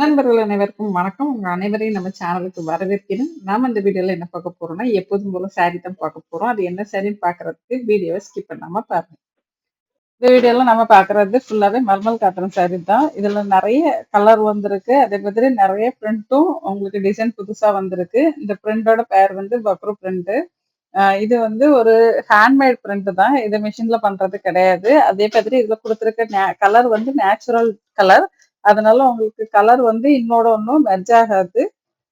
நண்பர்கள் அனைவருக்கும் வணக்கம். உங்க அனைவரையும் நம்ம சேனலுக்கு வரவேற்கிறேன். நாம இந்த வீடியோல என்ன பார்க்க போறோம்னா, எப்போதும் போல சாரி தான் பார்க்க போறோம். அது என்ன சாரின்னு பார்க்கறதுக்கு வீடியோவை ஸ்கிப் பண்ணாம பாருங்க. இந்த வீடியோல நம்ம பார்க்கறது ஃபுல்லாவே மர்மல் காட்டன் சாரி தான். இதுல நிறைய கலர் வந்திருக்கு. அதே மாதிரி நிறைய பிரிண்டும் உங்களுக்கு டிசைன் புதுசா வந்திருக்கு. இந்த பிரிண்டோட பேர் வந்து பக்ரு பிரிண்ட். இது வந்து ஒரு ஹேண்ட்மேட் பிரிண்ட் தான். இது மிஷின்ல பண்றது கிடையாது. அதே மாதிரி இதுல கொடுத்துருக்க நே கலர் வந்து நேச்சுரல் கலர். அதனால உங்களுக்கு கலர் வந்து இன்னோட ஒன்றும் மெர்ஜ் ஆகாது.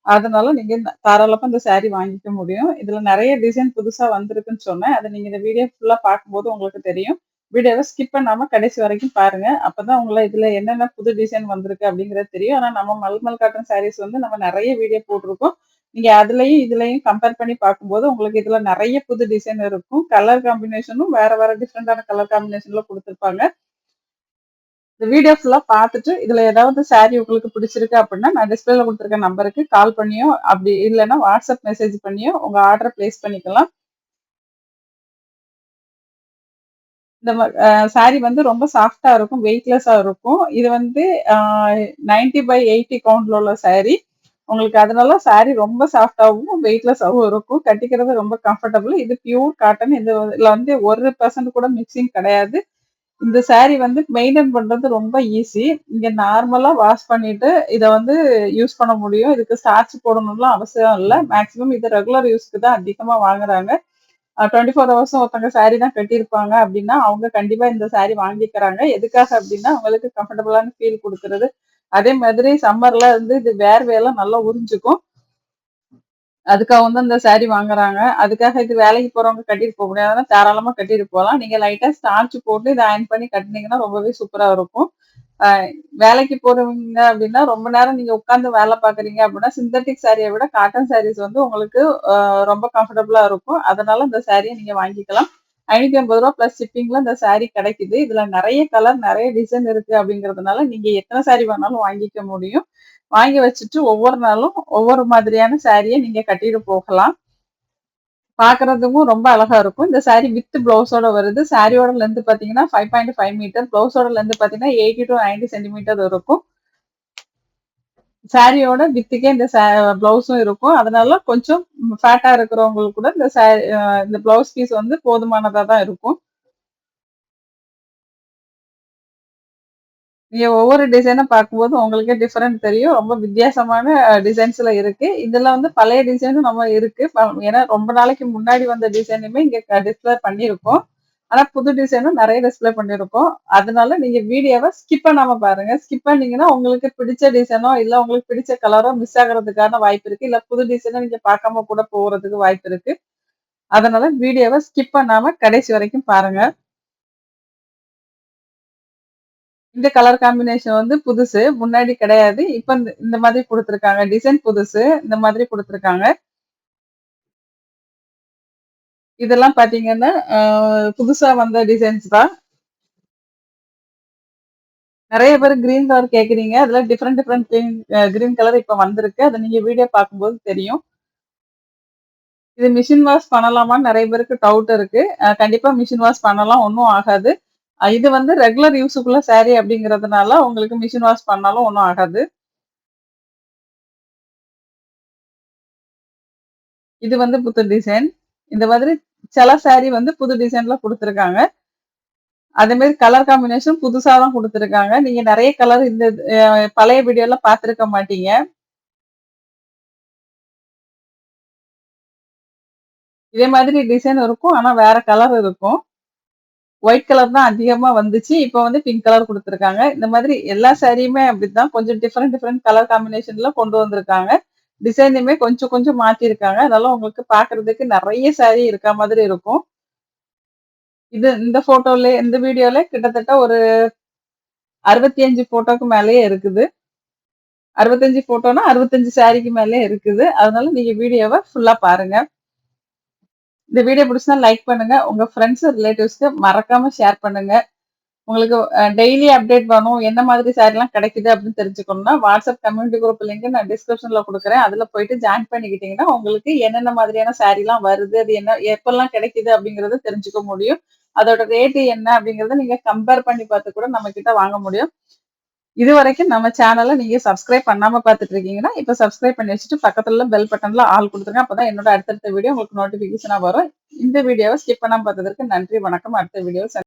அதனால நீங்க ந தாராளமா இந்த சாரீ வாங்கிக்க முடியும். இதுல நிறைய டிசைன் புதுசா வந்திருக்குன்னு சொன்னேன். அதை நீங்க இந்த வீடியோ ஃபுல்லா பார்க்கும்போது உங்களுக்கு தெரியும். வீடியோவை ஸ்கிப் பண்ணாம கடைசி வரைக்கும் பாருங்க. அப்பதான் உங்களை இதுல என்னென்ன புது டிசைன் வந்திருக்கு அப்படிங்கறது தெரியும். ஆனா நம்ம மல்மல் காட்டன் சாரீஸ் வந்து நம்ம நிறைய வீடியோ போட்டிருக்கோம். நீங்க அதுலயும், இதுலயும் கம்பேர் பண்ணி பார்க்கும்போது உங்களுக்கு இதுல நிறைய புது டிசைன் இருக்கும். கலர் காம்பினேஷனும் வேற வேற டிஃப்ரெண்டான கலர் காம்பினேஷன்ல கொடுத்துருப்பாங்க இந்த வீடியோ ஃபுல்லாக பார்த்துட்டு, இதில் ஏதாவது சாரி உங்களுக்கு பிடிச்சிருக்கு அப்படின்னா, நான் டிஸ்பிளேல கொடுத்துருக்க நம்பருக்கு கால் பண்ணியோ, அப்படி இல்லைன்னா வாட்ஸ்அப் மெசேஜ் பண்ணியோ உங்கள் ஆர்டரை பிளேஸ் பண்ணிக்கலாம். இந்த ம சாரி வந்து ரொம்ப சாஃப்டாக இருக்கும். வெயிட்லெஸ்ஸாக இருக்கும். இது வந்து நைன்டி பை எயிட்டி கவுண்டில் உள்ள சாரி. உங்களுக்கு அதனால சாரி ரொம்ப சாஃப்டாகவும் வெயிட்லெஸ்ஸாகவும் இருக்கும். கட்டிக்கிறது ரொம்ப கம்ஃபர்டபுள். இது பியூர் காட்டன். இது இதில் வந்து ஒரு பர்சன்ட் கூட மிக்ஸிங் கிடையாது. இந்த சாரி வந்து மெயின்டைன் பண்றது ரொம்ப ஈஸி. இங்க நார்மலா வாஷ் பண்ணிட்டு, இதை வந்து யூஸ் பண்ண முடியும். இதுக்கு ஸ்டார்ச் போடணும்லாம் அவசியம் இல்லை மேக்சிமம் இது ரெகுலர் யூஸ்க்கு தான் அதிகமா வாங்குறாங்க. டுவெண்ட்டி ஃபோர் ஹவர்ஸும் ஒருத்தவங்க சாரி தான் கட்டியிருப்பாங்க அப்படின்னா, அவங்க கண்டிப்பா இந்த சாரி வாங்கிக்கிறாங்க. எதுக்காக அப்படின்னா, அவங்களுக்கு கம்ஃபர்டபுளான ஃபீல் கொடுக்கறது அதே மாதிரி சம்மர்ல வந்து இது வேர்வையெல்லாம் நல்லா உறிஞ்சுக்கும். அதுக்காக வந்து அந்த சாரி வாங்குறாங்க. அதுக்காக இது வேலைக்கு போறவங்க கட்டிட்டு முடியாது முடியாதுன்னா, தாராளமா கட்டிட்டு போகலாம் நீங்க லைட்டா ஸ்டார்ச் போட்டு இதை அயன் பண்ணி கட்டினீங்கன்னா ரொம்பவே சூப்பரா இருக்கும். வேலைக்கு போறவங்க அப்படின்னா, ரொம்ப நேரம் நீங்க உட்காந்து வேலை பார்க்குறீங்க அப்படின்னா, சிந்தட்டிக் சாரியை விட காட்டன் சாரீஸ் வந்து உங்களுக்கு ரொம்ப கம்ஃபர்டபுளா இருக்கும். அதனால இந்த சாரியை நீங்க வாங்கிக்கலாம். ஐநூத்தி ஐம்பது ரூபா பிளஸ் ஷிப்பிங்ல இந்த சாரி கிடைக்குது. இதுல நிறைய கலர், நிறைய டிசைன் இருக்கு அப்படிங்கறதுனால நீங்க எத்தனை சாரி வேணாலும் வாங்கிக்க முடியும். வாங்கி வச்சுட்டு ஒவ்வொரு நாளும் ஒவ்வொரு மாதிரியான சாரியை நீங்க கட்டிட்டு போகலாம். பாக்குறதுக்கும் ரொம்ப அழகா இருக்கும். இந்த சாரி வித் ப்ளவுஸோட வருது. சாரியோட லென்த் பார்த்தீங்கன்னா 5.5 மீட்டர். ப்ளவுஸோட லென்த் பார்த்தீங்கன்னா 80-90 சென்டிமீட்டர் இருக்கும். சாரியோட வித்துக்கே இந்த பிளவுஸும் ப்ளவுஸும் இருக்கும். அதனால கொஞ்சம் ஃபேட்டா இருக்கிறவங்களுக்கு கூட இந்த சாரி இந்த ப்ளவுஸ் பீஸ் வந்து போதுமானதா தான் இருக்கும். நீங்க ஒவ்வொரு டிசைனை பார்க்கும்போது உங்களுக்கே டிஃப்ரெண்ட் தெரியும். ரொம்ப வித்தியாசமான டிசைன்ஸ்ல இருக்கு. இதுல வந்து பழைய டிசைனும் நம்ம இருக்கு. ப ஏன்னா ரொம்ப நாளைக்கு முன்னாடி வந்த டிசைனுமே இங்க டிஸ்பிளே பண்ணியிருக்கோம். ஆனா புது டிசைனும் நிறைய டிஸ்ப்ளே பண்ணியிருக்கோம். அதனால நீங்க வீடியோவை ஸ்கிப் பண்ணாம பாருங்க. ஸ்கிப் பண்ணீங்கன்னா, உங்களுக்கு பிடிச்ச டிசைனோ, இல்ல உங்களுக்கு பிடிச்ச கலரோ மிஸ் ஆகுறதுக்கான வாய்ப்பு இருக்கு. இல்ல புது டிசைனோ நீங்க பார்க்காம கூட போறதுக்கு வாய்ப்பு இருக்கு. அதனால வீடியோவை ஸ்கிப் பண்ணாம கடைசி வரைக்கும் பாருங்க. இந்த கலர் காம்பினேஷன் வந்து புதுசு. முன்னாடி கிடையாது. இப்ப இந்த இந்த மாதிரி கொடுத்துருக்காங்க டிசைன் புதுசு. இந்த மாதிரி கொடுத்துருக்காங்க இதெல்லாம் பார்த்தீங்கன்னா, புதுசாக புதுசா வந்த டிசைன்ஸ் தான். நிறைய பேர் கிரீன் கலர் கேட்குறீங்க அதில் different different green green colour இப்போ வந்திருக்கு. அதை நீங்கள் வீடியோ பார்க்கும்போது தெரியும். இது மிஷின் வாஷ் பண்ணலாமான்னு நிறைய பேருக்கு டவுட் இருக்கு. கண்டிப்பாக மிஷின் வாஷ் பண்ணலாம். ஒன்றும் ஆகாது. இது வந்து ரெகுலர் யூஸுக்குள்ள சாரீ அப்படிங்கிறதுனால, உங்களுக்கு மிஷின் வாஷ் பண்ணாலும் ஒன்றும் ஆகாது. இது வந்து புத்த டிசைன். இந்த மாதிரி சில சாரி வந்து புது டிசைன்ல கொடுத்துருக்காங்க அதே மாதிரி கலர் காம்பினேஷன் புதுசா தான் கொடுத்துருக்காங்க நீங்க நிறைய கலர் இந்த பழைய வீடியோல பார்த்துருக்க மாட்டீங்க. இதே மாதிரி டிசைன் இருக்கும். ஆனா வேற கலர் இருக்கும். ஒயிட் கலர் தான் அதிகமா வந்துச்சு. இப்ப வந்து பிங்க் கலர் கொடுத்துருக்காங்க இந்த மாதிரி எல்லா சாரியுமே அப்படித்தான். கொஞ்சம் டிஃப்ரெண்ட் டிஃப்ரெண்ட் கலர் காம்பினேஷன்ல கொண்டு வந்திருக்காங்க. டிசைனுமே கொஞ்சம் கொஞ்சம் மாத்திருக்காங்க. அதனால உங்களுக்கு பார்க்கறதுக்கு நிறைய சாரி இருக்க மாதிரி இருக்கும். இது இந்த ஃபோட்டோல இந்த வீடியோல கிட்டத்தட்ட ஒரு 65 ஃபோட்டோக்கு மேலேயே இருக்குது. 65 ஃபோட்டோனா 65 சாரிக்கு மேலேயே இருக்குது. அதனால நீங்க வீடியோவை ஃபுல்லா பாருங்க. இந்த வீடியோ பிடிச்சா லைக் பண்ணுங்க. உங்க ஃப்ரெண்ட்ஸ், ரிலேட்டிவ்ஸ்க்கு மறக்காம ஷேர் பண்ணுங்க. உங்களுக்கு டெய்லி அப்டேட் வேணும். என்ன மாதிரி சாரிலாம் கிடைக்குது அப்படின்னு தெரிஞ்சுக்கணும்னா, வாட்ஸ்அப் கம்யூனிட்டி குரூப் லிங்க் நான் டிஸ்கிரிப்ஷன்ல கொடுக்குறேன் அதுல போயிட்டு ஜாயின் பண்ணிக்கிட்டீங்கன்னா, உங்களுக்கு என்னென்ன மாதிரியான சாரிலாம் வருது, அது என்ன எப்பெல்லாம் கிடைக்குது அப்படிங்கிறத தெரிஞ்சுக்க முடியும். அதோட ரேட்டு என்ன அப்படிங்கிறத நீங்க கம்பேர் பண்ணி பார்த்து கூட நம்ம கிட்ட வாங்க முடியும். இது வரைக்கும் நம்ம சேனலை நீங்க சப்ஸ்கிரைப் பண்ணாம பார்த்துட்டு இருக்கீங்கன்னா இப்ப சப்ஸ்கிரைப் பண்ணி வச்சுட்டு பக்கத்துல பெல் பட்டன்ல ஆள் கொடுத்துருங்க அப்பதான் என்னோட அடுத்தடுத்த வீடியோ உங்களுக்கு நோட்டிபிகேஷனா வரும் இந்த வீடியோவை ஸ்கிப் பண்ணாம பார்த்ததற்கு நன்றி வணக்கம் அடுத்த வீடியோ